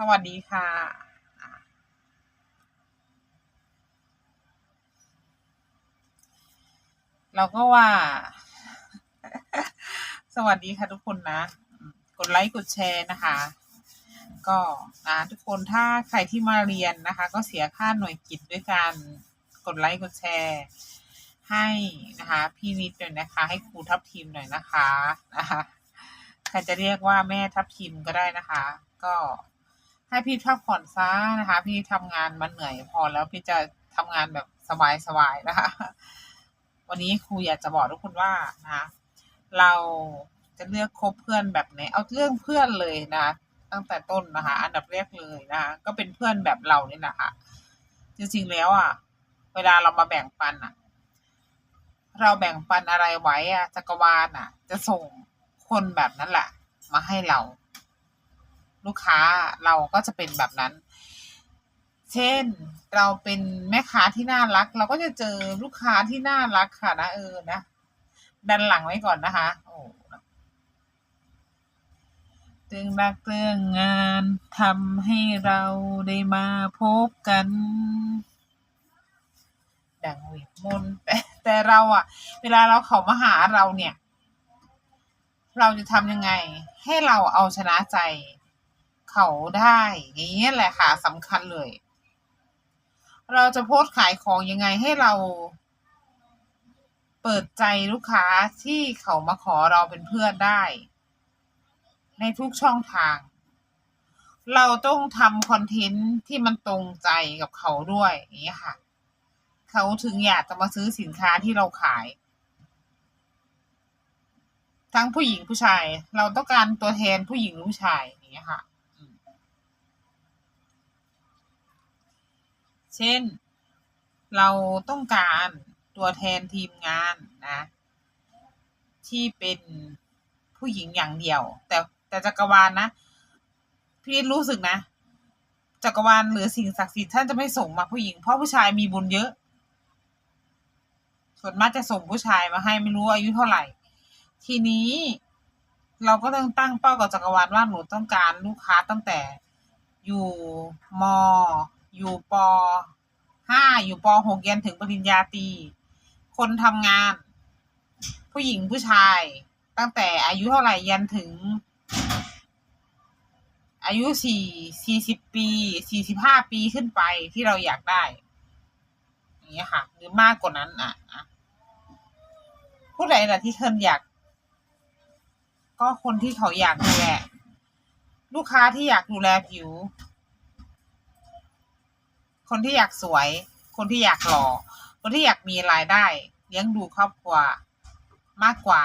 สวัสดีค่ะเราก็ว่า สวัสดีค่ะทุกคนนะ กดไลค์กดแชร์นะคะ ก็นะทุกคนถ้าใครที่มาเรียนนะคะ ก็เสียค่าหน่วยกิจด้วยการกดไลค์กดแชร์ ให้นะคะพี่นิดหน่อยนะคะ ให้ครูทับทีมหน่อยนะคะนะคะใครจะเรียกว่าแม่ทับทีมก็ได้นะคะ ก็ ให้พี่พักผ่อนซะนะคะ พี่ทำงานมาเหนื่อยพอแล้วพี่จะทำงานแบบสบายๆนะคะ วันนี้ครูอยากจะบอกทุกคนว่านะคะเราจะเลือกคบเพื่อนแบบไหนเอาเรื่องเพื่อนเลยนะตั้งแต่ต้นนะคะ อันดับแรกเลยนะคะก็เป็นเพื่อนแบบเรานี่แหละค่ะจริงๆแล้วอะ เวลาเรามาแบ่งปันอะ เราแบ่งปันอะไรไว้อะจักรวาลอะ จะส่งคนแบบนั้นแหละมาให้เรา ลูกค้าเราก็จะเป็นแบบนั้น เช่นเราเป็นแม่ค้าที่น่ารัก เราก็จะเจอลูกค้าที่น่ารักค่ะนะเออนะดันหลังไว้ก่อนนะคะ โอ้เรื่องรักเรื่องงานทำให้เราได้มาพบกัน ดังเวทมนต์แต่แต่เราอะเวลาเราเขามาหาเราเนี่ย เราจะทำยังไง ให้เราเอาชนะใจ เขาได้อย่างนี้ยแหละค่ะสำคัญเลย เราจะโพสต์ขายของยังไงให้เรา เปิดใจลูกค้าที่เขามาขอเราเป็นเพื่อนได้ ในทุกช่องทาง เราต้องทำคอนเทนต์ที่มันตรงใจกับเขาด้วยอย่างนี้ยค่ะ เขาถึงอยากจะมาซื้อสินค้าที่เราขายทั้งผู้หญิงผู้ชาย เราต้องการตัวแทนผู้หญิงผู้ชายอย่างนี้ยค่ะอืม เช่น เราต้องการตัวแทนทีมงานนะ ที่เป็นผู้หญิงอย่างเดียว แต่แต่จักรวาลนะพี่รู้สึกนะ จักรวาลหรือสิ่งศักดิ์สิทธิ์ท่านจะไม่ส่งมาผู้หญิง เพราะผู้ชายมีบุญเยอะ ส่วนมากจะส่งผู้ชายมาให้ไม่รู้อายุเท่าไหร่ ทีนี้เราก็ต้องตั้งเป้ากับจักรวาลว่าหนูต้องการลูกค้าตั้งแต่อยู่มอยู่ป ห้าอยู่ปหกยันถึงปริญญาตรีคนทำงาน ผู้หญิงผู้ชาย ตั้งแต่อายุเท่าไหร่ยันถึง อายุสี่สี่สิบปีสี่สิบห้าปีขึ้นไปที่เราอยากได้อย่างเงี้ยค่ะ หรือมากกว่านั้นอะอะผู้ใดล่ะที่เคินอยาก ก็คนที่เขาอยากดูแลลูกค้าที่อยากดูแลผิว คนที่อยากสวย คนที่อยากหล่อ คนที่อยากมีรายได้ เลี้ยงดูครอบครัว มากกว่า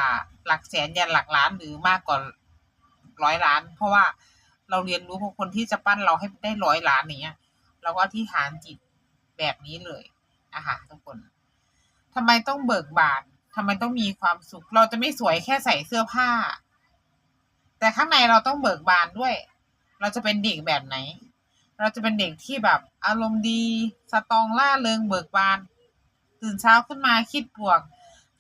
หลักแสนยันหลักล้านหรือมากกว่าร้อยล้าน เพราะว่าเราเรียนรู้ของคนที่จะปั้นเราให้ได้ร้อยล้านอย่างเนี้ยเราก็อธิษฐานจิตแบบนี้เลยนะคะทุกคนทำไมต้องเบิกบานทำไมต้องมีความสุข เราจะไม่สวยแค่ใส่เสื้อผ้า แต่ข้างในเราต้องเบิกบานด้วย เราจะเป็นเด็กแบบไหน เราจะเป็นเด็กที่แบบอารมณ์ดีสตองล่าเริงเบิกบาน ตื่นเช้าขึ้นมาคิดบวก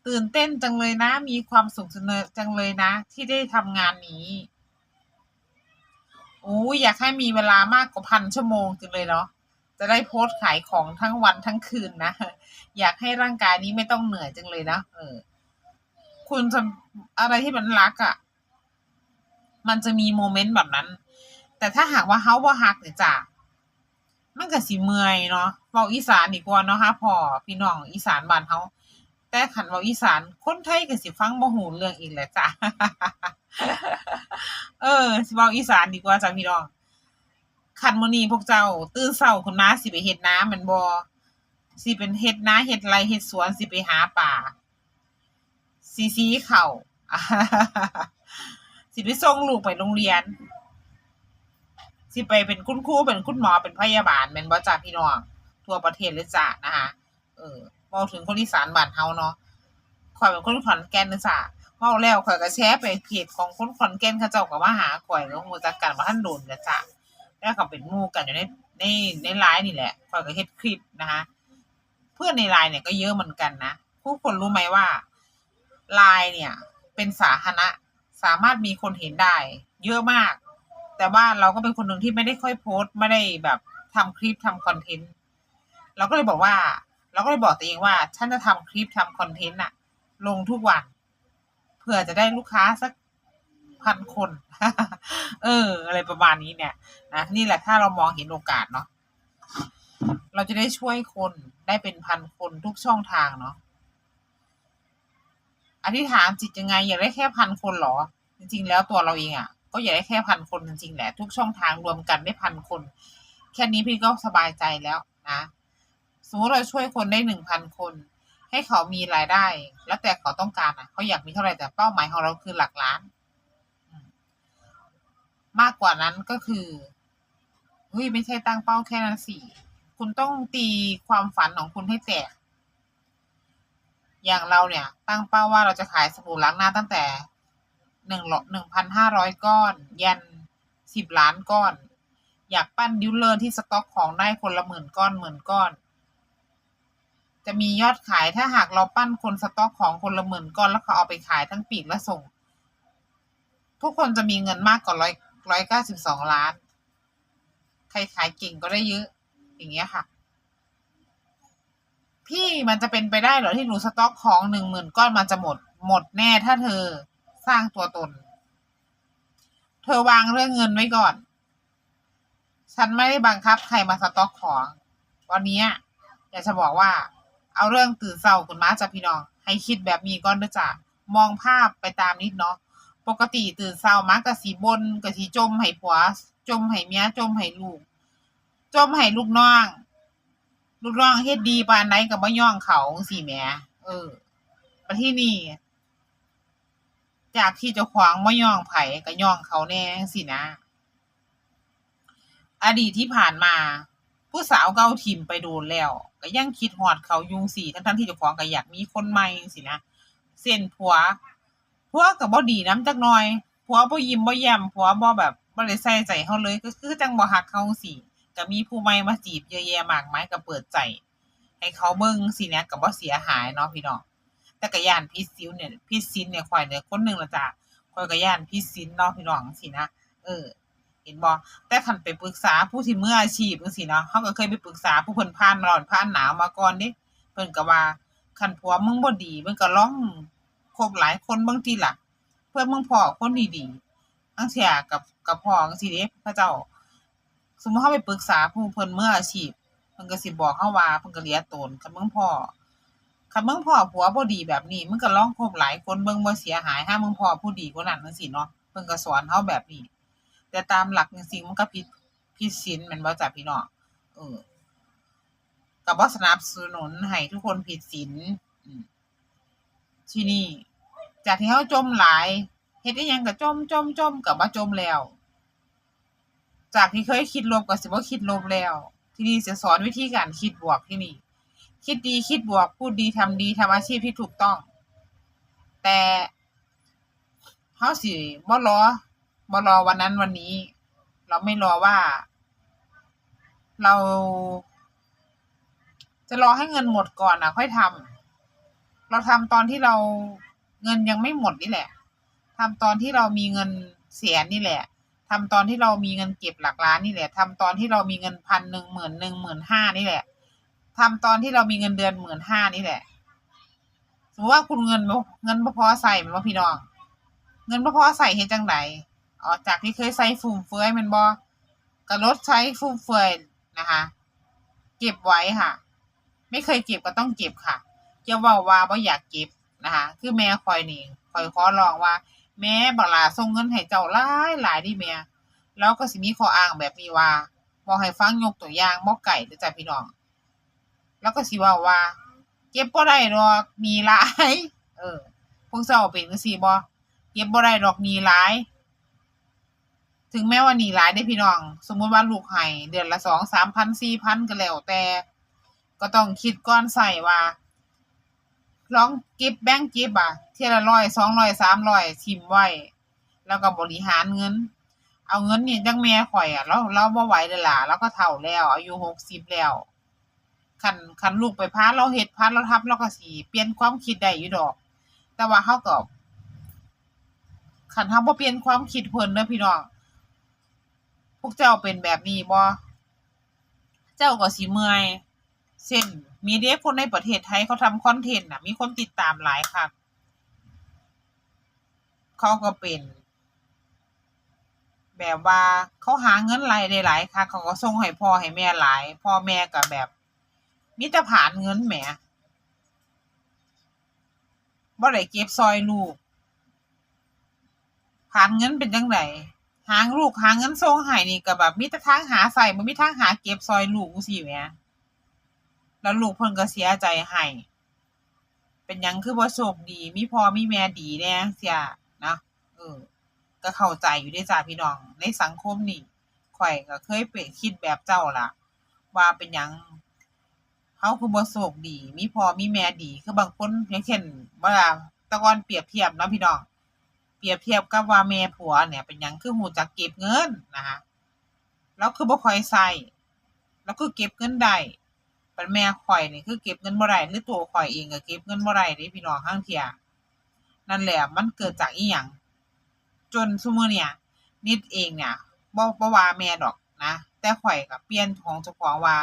ตื่นเต้นจังเลยนะ มีความสุขจังเลยนะ ที่ได้ทำงานนี้โอ้ยอยากให้มีเวลามากกว่าพันชั่วโมงจังเลยเนาะจะได้โพสต์ขายของทั้งวันทั้งคืนนะอยากให้ร่างกายนี้ไม่ต้องเหนื่อยจังเลยนะเออ คุณจะอะไรที่มันรักอะ่ะ มันจะมีโมเมนต์แบบนั้น แต่ถ้าหากว่าเฮาว่ฮักเนี่ยจ้ะมันก็สิเมื่อยเนาะเว้าอีสานดีกว่าเนาะฮะพ่อพี่น้องอีสานบ้านเฮาแต่ขันเว้าอีสานคนไทยก็สิฟังบ่ฮู้เรื่องอีกแหละจ้ะเออสิเว้าอีสานดีกว่าจ้ะพี่น้องคันมื้อนี้พวกเจ้า ตื่นเช้าขึ้นมาสิไปเฮ็ดนาม่นบ่สิเป็นเฮ็ดนาเฮ็ดไรเฮ็ดสวนสิไปหาปลาสิสีเข้าสิไปส่งลูกไปโรงเรียน สิไปเป็นคุณครูเป็นคุณหมอเป็นพยาบาลแม่นบ่จ้ะพี่น้องทั่วประเทศเลยจ้ะนะคะเออเว้าถึงคนอีสานบ้านเฮาเนาะข้อยเป็นคนขอนแก่นเด้อจ้ะเว้าแล้วข้อยก็แชร์ไปเพจของคนขอนแก่นเขาเจ้าก็มาหาข้อยแล้วรู้จักกันบ่ทันโดนเด้อจ้ะแล้วก็เป็นมู่กันอยู่ในในในไลน์นี่แหละข้อยก็เฮ็ดคลิปนะคะเพื่อนในไลน์เนี่ยก็เยอะเหมือนกันนะผู้คนรู้ไหมว่าไลน์เนี่ย เป็นสาธารณะสามารถมีคนเห็นได้ เยอะมาก แต่ว่าเราก็เป็นคนหนึ่งที่ไม่ได้ค่อยโพสต์ไม่ได้แบบทำคลิปทำคอนเทนต์เราก็เลยบอกว่า เราก็เลยบอกตัวเองว่า ฉันจะทำคลิปทำคอนเทนต์อะลงทุกวันเผื่อจะได้ลูกค้าสักพันคน เออ อะไรประมาณนี้เนี่ยนะนี่แหละถ้าเรามองเห็นโอกาสเนาะเราจะได้ช่วยคนได้เป็นพันคนทุกช่องทางเนาะอธิษฐานจิตยังไงอยากได้แค่พันคนเหรอ จริง ๆ แล้วตัวเราเองอะ่ะ ก็อยากได้แค่พันคนจริงๆแหละ ทุกช่องทางรวมกันได้พันคน แค่นี้พี่ก็สบายใจแล้วนะสมมติเราช่วยคนได้หนึ่งพันคน ให้เขามีรายได้ แล้วแต่เขาต้องการอะ เขาอยากมีเท่าไหร่แต่เป้าหมายของเราคือหลักล้านมมากกว่านั้นก็คือเฮ้ยไม่ใช่ตั้งเป้าแค่นั้นสิคุณต้องตีความฝันของคุณให้แตกอย่างเราเนี่ย ตั้งเป้าว่าเราจะขายสบู่ล้างหน้าตั้งแต่ หนึ่งหนึ่งพันห้าร้อยก้อน ยันสิบล้านก้อน อยากปั้นดิวเลอร์ที่สต็อกของได้คนละหมื่นก้อนหมื่นก้อน จะมียอดขายถ้าหากเราปั้นคนสต็อกของคนละหมื่นก้อนแล้วเขาเอาไปขายทั้งปีกและส่ง ทุกคนจะมีเงินมากกว่าร้อยร้อยเก้าสิบสองล้าน ใครขายเก่งก็ได้เยอะ อย่างเงี้ยค่ะ พี่มันจะเป็นไปได้เหรอที่หนูสต็อกของหนึ่งหมื่นก้อนมันจะหมด หมดแน่ถ้าเธอ สร้างตัวตน เธอวางเรื่องเงินไว้ก่อน ฉันไม่ได้บังคับใครมาสต็อกของ วันนี้อยากจะบอกว่า เอาเรื่องตื่นเศร้าคุณมาจากพี่น้อง ให้คิดแบบมีก่อนด้วยจ้ะมองภาพไปตามนิดเนาะปกติตื่นเศร้ามักกะสีบนกะสีจมให้ผัว จมให้เมียจมให้ลูก จมให้ลูกน้อง ลูกน้องเฮ็ดดีปานไหนก็บ่ย่องเขาสิแหมเออประที่นี่ จากที่เจ้าของบ่ย่องไผ่ก็ย่องเขาแน่สินะ อดีตที่ผ่านมา ผู้สาวเก่าถิ่มไปโดนแล้ว ก็ยังคิดฮอดเขายุงสิทั้งๆที่เจ้าของก็อยากมีคนใหม่สินะเส้นผัวผัวก็บ่ดีน้ำจักหน่อยผัวบ่ยิ้มบ่แย้มผัวบ่แบบบ่ได้ใส่ใจเฮาเลยก็คือจังบ่ฮักเขาจั่ก็มีผู้ใหม่มาจีบเยอะแยะมากมายก็เปิดใจ ให้เขาเบิ่งสินะก็บ่เสียหายเนาะพี่น้อง แต่ก็ย่านพิษซิวเนี่ยพิษซินเนี่ยข่อยเนี่ยคนหนึ่งละจ้ะข่อยก็ย่านพิษซินเนาะพี่น้องสินะเออ เห็นบ่แต่คันไปปรึกษาผู้ที่เมื่ออาชีพจังซี่เนาะเฮาก็เคยไปปรึกษาผู้เพิ่นผ่านร้อนผ่านหนาวมาก่อนเด้เพิ่นก็ว่าคันผัวมึงบ่ดีมึงก็ลองคบหลายคนบิ่งติล่ะ เพื่อมึงพ้อคนดีๆอังเที่ยกับกับพ้อจังซี่เด้พระเจ้า สมมติเฮาไปปรึกษาผู้เพิ่นมืออาชีพเพิ่นก็สิบอกเฮาว่าเพิ่นก็เหลียตนคันมึงพ้อ คันมึงพ้อผัวบ่ดีแบบนี้มึงก็ลองคบหลายคนเบิ่งบ่เสียหายถ้ามึงพ้อผู้ดีกว่านั้นจังซี่เนาะเพิ่นก็สอนเฮาแบบนี้ แต่ตามหลักจริงๆมันก็ผิดผิดศีลแม่นบ่จ้ะพี่น้องเออก็บ่สนับสนุนให้ทุกคนผิดศีลที่นี้จากที่เฮาจมหลายเฮ็ดอีหยังก็จมจมจมก็บ่จมแล้ว จากที่เคยคิดลบก็สิบ่คิดลบแล้ว ที่นี้จะสอนวิธีการคิดบวกที่นี่ คิดดีคิดบวก พูดดีทำดีทำอาชีพที่ถูกต้อง แต่เฮาสิบ่รอบ่รอวันนั้นวันนี้ เราไม่รอว่า เรา จะรอให้เงินหมดก่อนน่ะ ค่อยทำเราทำตอนที่เราเงินยังไม่หมดนี่แหละทำตอนที่เรามีเงินแสนนี่แหละทำตอนที่เรามีเงินเก็บหลักล้านนี่แหละทำตอนที่เรามีเงินพันหนึ่งหมื่นหนึ่งหมื่นห้านี่แหละ ทำตอนที่เรามีเงินเดือนหมื่นห้านี่แหละ สมมติว่าคุณเงินเงินบ่พอใส่แม่นบ่พี่น้อง เงินบ่พอใส่เฮ็ดจังไดอ๋อจากที่เคยใส่ฟุ่มเฟือยม่นบ่ก็ลดใช้ฟุ่มเฟือยนะคะ เก็บไว้ค่ะ ไม่เคยเก็บก็ต้องเก็บค่ะอย่าว้าว่าบ่อยากเก็บนะคะ คือแม่ข่อยนี่ข่อยขอร้องว่า แม่บักลาส่งเงินให้เจ้าหลายหลายดิแม่แล้วก็สิมีข้ออ้างแบบนี้ว่าบ่ให้ฟังยกตัวอย่างบ่ไก่เด้อจ้ะพี่น้อง แล้วก็สิว้าว่า เก็บบ่ได้ดอกมีหลาย เออ พวกเจ้าเป็นจังซี่บ่เก็บบ่ได้ดอกหนี้หลาย ถึงแม้ว่าหนีหลายเด้พี่น้อง สมมุติว่าลูกให้เดือนละ2 3,000 4,000ก็แล้วแต่ ก็ต้องคิดก่อนใช้ว่าลองเก็บแบงเก็บอะเที่ยละร้อยสองร้อยสามร้อยทิ่มไว้ แล้วก็บริหารเงิน เอาเงินนี่จังแม่ข่อยอะเราเราบ่ไหวแล้วล่ะเราก็เฒ่าแล้ว อายุ60แล้ว คันคันลูกไปพาเราเฮ็ดพาเราทำเราก็สิเปลี่ยนความคิดได้อยู่ดอก แต่ว่าเราก็คันเราบ่เปลี่ยนความคิดเพิ่นเด้อพี่น้องพวกเจ้าเป็นแบบนี้บ่เจ้าก็สิเมื่อยเช่นมีเด็กคนในประเทศไทยเขาทำคอนเทนต์น่ะมีคนติดตามหลายค่ะเขาก็เป็น แบบว่าเขาหาเงินรายได้หลายค่ะ เขาก็ส่งให้พ่อให้แม่หลาย พ่อแม่ก็แบบ มิตรผ่านเงินแหมบ่ได้เก็บซอยลูก ผ่านเงินเป็นจังไดหางลูกหางเงินส่งให้นี่ก็แบบมีแต่ทางหาใส่บ่มีทางหาเก็บซอยลูกจังซี้แหมแล้วลูกเพิ่นก็เสียใจให้เป็นยังคือบ่โชคดี มีพ่อมีแม่ดีแน่เสียนะเออ ก็เข้าใจอยู่เดะจ้าพี่น้อง ในสังคมนี่ข่อยก็เคยเป็นคิดแบบเจ้าล่ะ ว่าเป็นยัง เฮาคือบ่โชคดี มีพ่อมีแม่ดี คือบางคนอย่างเช่นว่าต่ก่อนเปรียบเทียบเนาะพี่น้อง เปรียบเทียบกับว่าแม่ผัวเนี่ย เป็นหยังคือฮู้จักเก็บเงินนะคะแล้วคือบ่ค่อยใช้แล้วคือเก็บเงินได้เป็นแม่ข่อยนี่คือเก็บเงินบ่ได้หรือตัวข่อยเองก็เก็บเงินบ่ได้เด้พี่น้องทั้งเทียนั่นแหละมันเกิดจากอีหยังจนซุมื้อเนี่ย นิดเองเนี่ยบ่บ่ว่าแม่ดอกนะ แต่ข่อยก็เปลี่ยนของเจ้าของว่า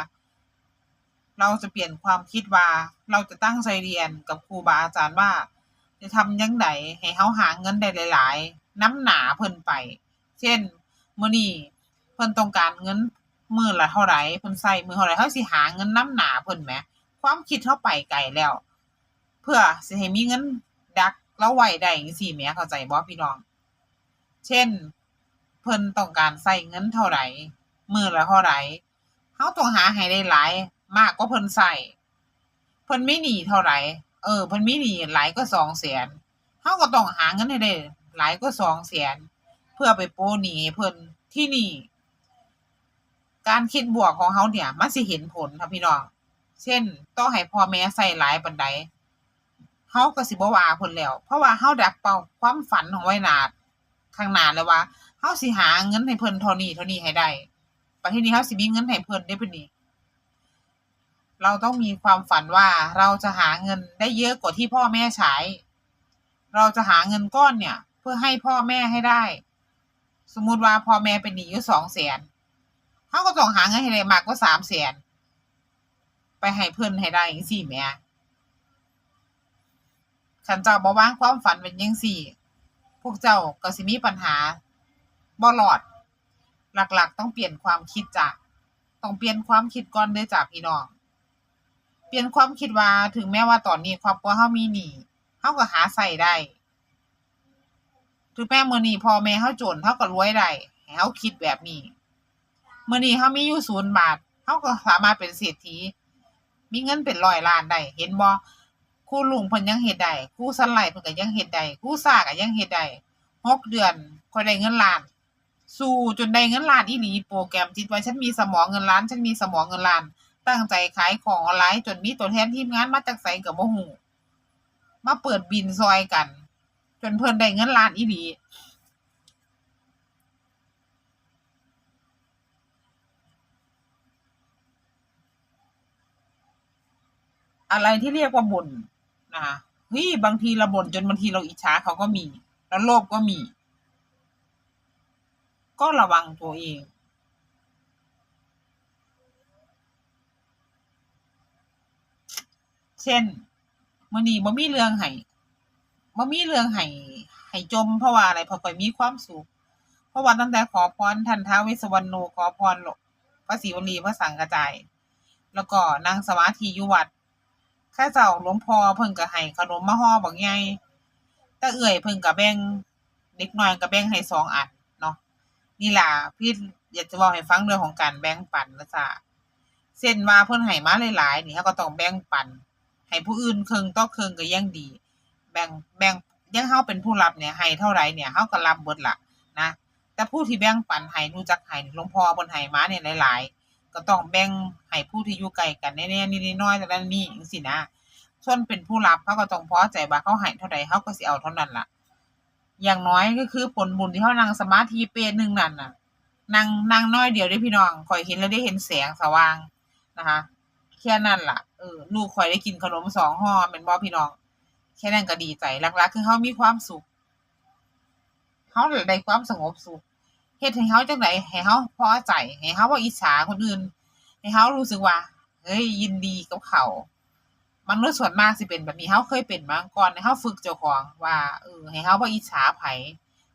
เราจะเปลี่ยนความคิดว่า เราจะตั้งใจเรียนกับครูบาอาจารย์ว่า จะทำจั่งใดให้เฮาหาเงินได้หลาย ๆนำหนาเพิ่นไป เช่นมื้อนี้เพิ่นต้องการเงินมื้อละเท่าไรเพิ่นใช้มื้อเท่าไรเฮาสิหาเงินน้ำหนาเพิ่นแหมความคิดเฮาไปไกลแล้ว เพื่อสิให้มีเงินดักเราไว้ได้จังซี้แหมเข้าใจบ่พี่น้อง เช่น เพิ่นต้องการใช้เงินเท่าไรมื้อละเท่าไรเฮาต้องหาให้ได้หลาย มากกว่าเพิ่นใช้เพิ่นไมีหนีเท่าไรเออเพิ่นไมีหนีหลายกว่า200,000เฮาก็ต้องหาเงินให้ได้หลายกว่า200,000เพื่อไปโปะหนีเพิ่นที่นี่ การคิดบวกของเฮาเนี่ยมันสิเห็นผลค่ะพี่น้อง เช่นต่องให้พ่อแม่ใช้หลายปานใดเฮาก็สิบว่าเพิ่นแล้ว เพราะว่าเฮาดักเป้าความฝันของไว้หน้าข้างหน้าแล้วว่าเฮาสิหาเงินให้เพิ่นเท่านี้เท่านี้ให้ได้บัดทีนี้เฮาสิมีเงินให้เพิ่นได้บัดนี้ เราต้องมีความฝันว่าเราจะหาเงินได้เยอะกว่าที่พ่อแม่ใช้ เราจะหาเงินก้อนเนี่ย เพื่อให้พ่อแม่ให้ได้ สมมุติว่าพ่อแม่เป็นหนี้อยู่200,000เฮาก็ต้องหาเงินให้ได้มากกว่า300,000ไปให้เพิ่อนให้ได้จังซี้แหมคันเจ้าบ่วางความฝันไว้จังซี้พวกเจ้าก็สิมีปัญหาบ่รอด หลักๆ ต้องเปลี่ยนความคิดจ้ะต้องเปลี่ยนความคิดก่อนเด้อจ้ะพี่น้อง เปลี่ยนความคิดว่าถึงแม้ว่าตอนนี้ครอบครัวเฮามีหนี้เฮาก็หาใช้ได้ ถึงแม้มื้อนี้พ่อแม่เฮาจนเฮาก็รวยได้ให้เฮาคิดแบบนี้มื้อนี้เฮามีอยู่0บาทเฮาก็สามารถเป็นเศรษฐี มีเงินเป็นร้อยล้านได้เห็นบ่ครูลุงเพิ่นยังเฮ็ดได้ครูสันไหลเพิ่นก็ยังเฮ็ดได้ครูซ่าก็ยังเฮ็ดได้หกเดือนค่อยได้เงินล้าน สู้จนได้เงินล้านอีหลีโปรแกรมจิตว่าฉันมีสมองเงินล้าน ฉันมีสมองเงินล้าน ตั้งใจขายของออนไลน์จนมีตัวแทนทีมงานมาจากไสก็บ่ฮู้มาเปิดบิลซอยกัน จนเพิ่นได้เงินล้านอีหลีอะไรที่เรียกว่าบ่นนะคะเฮ้ยบางทีเราบ่นจนบางทีเราอิจฉาเขาก็มี แล้วโลภก็มี ก็ระวังตัวเอง เช่นมื้อนี้บ่มีเรื่องให้บ่มีเรื่องให้ให้จม เพราะว่าอะไรเพราะข้อยมีความสุขเพราะว่าตั้งแต่ขอพรท่านท้าวเวสวรรณโนขอพรพระศิวลีพระสังฆจาย แล้วก็นั่งสมาธิยู่วัดข้าเจ้าหลวงพ่อเพิ่นก็ให้ขนมมาห่อบักใหญ่ต่เอือยเพิ่นก็แบ่งเด็กน้อยก็แบ่งให้สองอันเนาะนี่ล่ะพี่อยากจะเว้าให้ฟังเรื่องของการแบ่งปันนะจ๊ะเช่นว่าเพิ่นให้มาหลายๆนี่เราก็ต้องแบ่งปัน ให้ผู้อื่นเครึ่งต่อเครึ่งก็ยังดี แบ่งแบ่งย่งเราเป็นผู้รับเนี่ยให้เท่าไรเนี่ยเราก็รับเบิดละนะแต่ผู้ที่แบ่งปันให้รู้จักให้หลวงพ่อเพิ่นให้มาเนี่ยหลาย ๆ ก็ต้องแบ่งให้ผู้ที่อยู่ใกลกันแน่ๆนิดๆน้อยๆแต่ละนี้จังซี้นะส่วนเป็นผู้รับเราก็ต้องพอใจว่าเขาให้เท่าใดเราก็สิเอาเท่านั้นล่ะ อย่างน้อยก็คือผลบุญที่เรานั่งสมาธิเปรหนึ่งนั่นน่ะนั่งนั่งน้อยเดียวเด้พี่น้องข้อยเห็นแล้วได้เห็นแสงสว่างนะคะ แค่นั้นล่ะเออลูกข้อยได้กินขนมสองห่อแม่นบ่พี่น้อง แค่นั้นก็ดีใจหลักๆคือเรามีความสุขเราได้ความสงบสุขเฮ็ดให้เฮาจังไดให้เฮาพอใจให้เฮาบ่าอิจฉาคนอื่น ให้เฮารู้สึกว่าเฮ้ยยินดีกับเขามนุษย์ส่วนมากสิเป็นแบบนี้เฮาเคยเป็นมาก่อนให้เฮาฝึกเจ้าของว่าเออให้เฮาบ่าอิจฉาไผ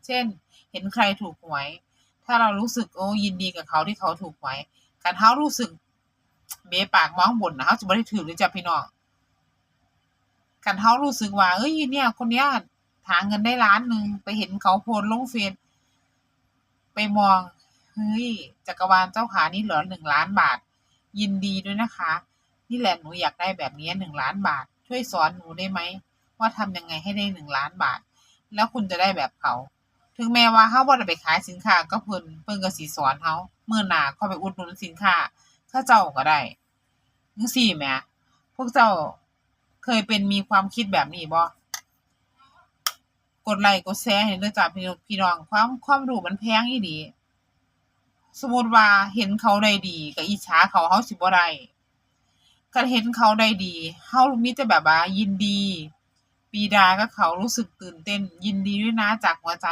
เช่น เห็นใครถูกหวย ถ้าเรารู้สึกโอ้ยินดีกับเขาที่เขาถูกหวยการเฮารู้สึก เบปากมองบนนะเฮาสิบ่ได้ถือเลยจ้ะพี่น้องการเฮารู้สึกว่าเอ้ยเนี่ย คนเนี้ยหาเงินได้ล้านหนึ่งไปเห็นเขาโพสต์ลงเฟซไปมองเฮ้ยจักรวาลเจ้าขานี่เหลือหนึ่งล้านบาท ยินดีด้วยนะคะ นี่แหละหนูอยากได้แบบนี้หนึ่งล้านบาท ช่วยสอนหนูได้ไหมว่าทำยังไงให้ได้หนึ่งล้านบาท แล้วคุณจะได้แบบเขา ถึงแม้ว่าเฮาบ่ได้ไปขายสินค้าก็เพิ่นเพิ่นก็สิสอนเฮาเมื้อหนาเขาไปอุดหนุนสินค้า ขาเจ้าก็ได้จังซี่แหมพวกเจ้าเคยเป็นมีความคิดแบบนี้บ่กดไลค์กดแชร์ให้เด้อจ้าพี่พี่น้องความความรู้มันแพงอีหลีสมมุติว่าเห็นเขาได้ดีก็อิจฉาเขาเฮาสิบ่ได้ก็เห็นเขาได้ดีเฮามีแต่แบบว่ายินดี ปีดากับเขารู้สึกตื่นเต้น ยินดีด้วยนะจากหัวใจ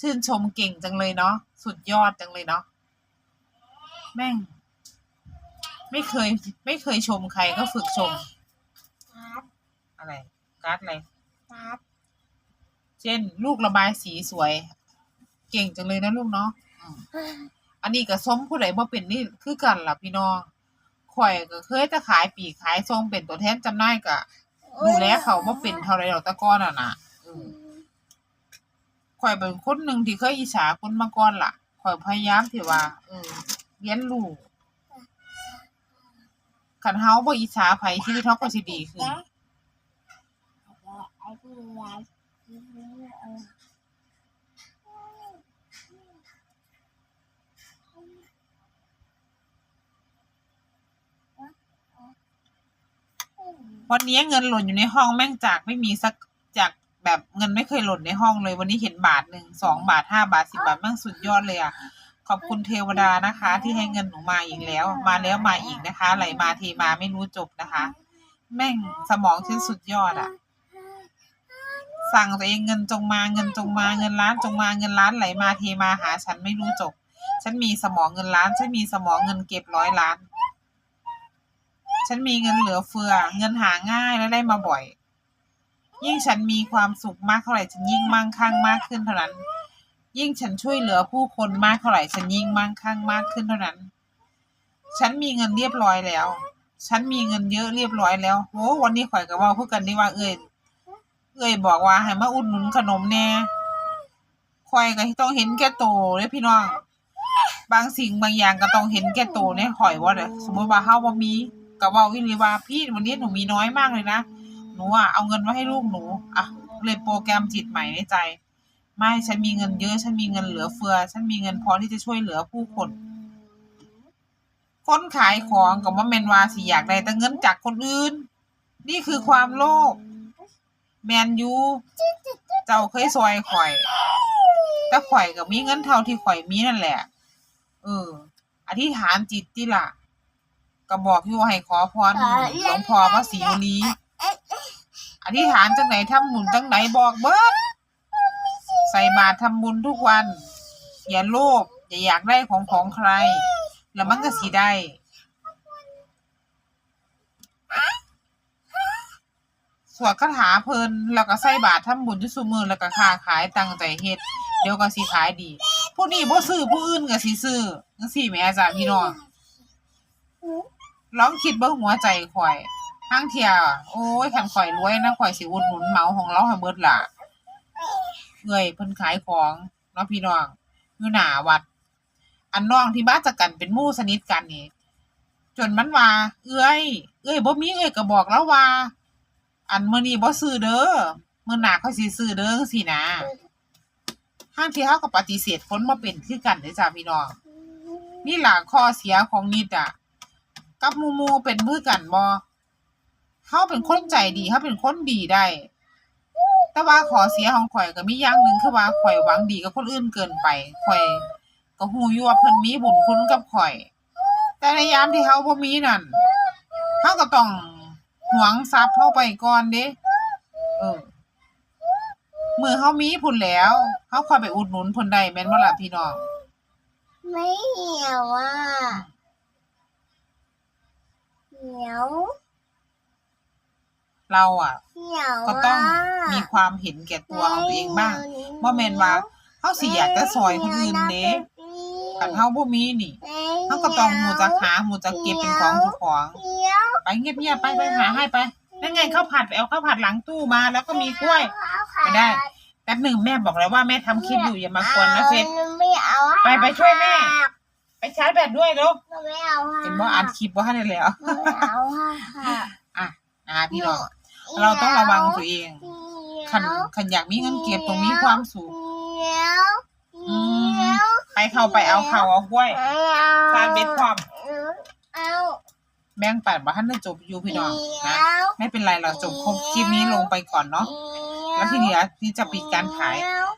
ชื่นชมเก่งจังเลยเนาะสุดยอดจังเลยเนาะแม่ง ไม่เคย ไม่เคยชมใครก็ฝึกชม ครับอะไร การ์ดอะไร ครับ เช่น ลูกระบายสีสวย เก่งจังเลยนะลูกเนาะอืมอันนี้ก็ส้มผู้ใดบ่เป็นนี่คือกันล่ะพี่น้องข่อยก็เคยจะขายปีกขายทรงเป็นตัวแทนจำหน่ายก็ดูแลเขาบ่เป็นเท่าไรดอกแตะก้อนอะนะอืม ข่อยเป็นคนหนึ่งที่เคยอิจฉาคนมาก่อนล่ะข่อยพยายามที่ว่าเออเรียนรู้ คันเฮาบ่อิจฉาไผชีวิตเฮาก็สิดีขึ้นไอ้ที่ยายเออวันนี้เงินหล่นอยู่ในห้องแม่งจากไม่มีสักจากแบบเงินไม่เคยหล่นในห้องเลย วันนี้เห็นบาทหนึ่งสองบาทห้าบาทสิบาทแม่งสุดยอดเลยอะ ขอบคุณเทวดานะคะ ที่ให้เงินหนูมาอีกแล้ว มาแล้วมาอีกนะคะ ไหลมาเทมาไม่รู้จบนะคะ แม่งสมองฉันสุดยอดอะสั่งตัวเองเงินจงมาเงินจงมาเงินล้านจงมาเงินล้านไหลมาเทมาหา ฉันไม่รู้จบ ฉันมีสมองเงินล้าน ฉันมีสมองเงินเก็บร้อยล้าน ฉันมีเงินเหลือเฟือ เงินหาง่ายและได้มาบ่อย ยิ่งฉันมีความสุขมากเท่าไหร่ฉันยิ่งมั่งคั่งมากขึ้นเท่านั้น ยิ่งฉันช่วยเหลือผู้คนมากเท่าไหร่ฉันยิ่งมั่งคั่งมากขึ้นเท่านั้น ฉันมีเงินเรียบร้อยแล้ว ฉันมีเงินเยอะเรียบร้อยแล้วโอ้วันนี้ข่อยกับว่าพูดกันได้ว่าเอ้ยเอ้ยบอกว่าให้มาอุดหนุนขนมแน่ข่อยก็ต้องเห็นแก่โตเลยพี่น้อง บางสิ่งบางอย่างก็ต้องเห็นแก่โตในข่อยว่าเด้อสมมติว่าเฮาบ่มีก็เว้าอีหลีว่าพี่วันนี้หนูมีน้อยมากเลยนะ หนูอะเอาเงินมาให้ลูกหนูอะเลยโปรแกรมจิตใหม่ในใจ ไม่ฉันมีเงินเยอะ ฉันมีเงินเหลือเฟือ ฉันมีเงินพอที่จะช่วยเหลือผู้คนคนขายของก็บ่แม่นวาสิอยากได้แต่เงินจากคนอื่น นี่คือความโลภแมนยูเจ้าเคยซอยข่อยแต่ข่อยก็มีเงินเท่าที่ข่อยมีนั่นแหละ เออ อธิษฐานจิตติล่ะก็บอกอยู่ว่าให้ขอพรหลวงพ่อพระศรีวลีอธิษฐานจังไหนทำบุญจังไหนบอกเบิด ใส่บาตรทำบุญทุกวัน อย่าโลภอย่าอยากได้ของของใคร แล้วมันก็สิได้สวดคาถาเพลินแล้วก็ใส่บาตรทำบุญที่สุมือแล้วก็ค้าขายตั้งใจเฮ็ดเดี๋ยวก็สิขายดีผู้นี้บ่ซื้อผู้อื่นก็สิซื้อจังซี่แหมจ้ะพี่น้องลองคิดเบิ่งหัวใจข่อยทางเที่ยโอ้ยคันข่อยรวยนะข่อยสิอุดหนุนเหมาของเราให้เบิดล่ะ เอ้ยเพิ่นขายของเนาะพี่น้องอยู่หน้าวัด อันน้องที่มานจากกันเป็นมู่สนิทกันนี่จนมันว่า เอ้ยเอ้ยบ่มีเอ้ยก็บอกแล้วว่า อันมื้อนี้บ่ซื้อเด้อมื้อหน้าค่อยสิซื้อเด้อจังซี่นะทางที่เฮาก็ปฏิเสธคนบ่เป็นคือกันเด้อจ้าพี่น้องนี่หล่ะข้อเสียของนิดอะ กับมู่ๆเป็นคือกันบ่เฮาเป็นคนใจดีเฮาเป็นคนดีได้ แต่ว่าขอเสียของข่อยก็มีอย่างหนึ่งคือว่าข่อยหวังดีกับคนอื่นเกินไปข่อยก็ฮู้อยู่ว่าเพิ่นมีบุญคุณกับข่อย แต่ในยามที่เฮาบ่มีนั่นเฮาก็ต้องหวงทรัพย์เฮาไปก่อนเด้เออมือเฮามีพุ่นแล้วเฮาค่อยไปอุดหนุนเพิ่นได้แม่นบ่ล่ะพี่น้องไม่เหนียวอะเหนียว เราอะเหนียวก็ต้องมีความเห็นแก่ตัวของตัวเองบ้างบ่แม่นว่าเฮาสิอยากจะซอยคนอื่นเด้คันเฮาบ่มีนี่เฮาก็ต้องฮู้จักหาฮู้จักเก็บเป็นของเจ้าของเหนียวไปเงียบๆไปไปหาให้ไปนั่นไงข้าวผัดไปเอาข้าวผัดหลังตู้มา แล้วก็มีกล้วยไม่ได้แป๊บหนึ่งแม่บอกแล้วว่าแม่ทำคลิปอยู่อย่ามากวนนะเฟซไม่เอาไปไปช่วยแม่ ไปชาร์จแบตด้วยเนาะไม่เอาเห็นว่าอัดคลิปว่าได้แล้วไม่เอาค่ะอะอะพี่น้อง เราต้องระวังตัวเองคันคันอยากมีเงินเก็บตรงมีความสุขเหนียวเหนียวไปเข้าไปเอาเขาเอากล้วยไม่เอาชาร์จแบตพร้อมเอาแบ่งปันว่าท่านได้จบอยู่พี่น้องเหนีนะยวไม่เป็นไรเราจบครบคลิปนี้ลงไปก่อนเนาะแล้วทีเหลือที่จะปิดการขายเหนียว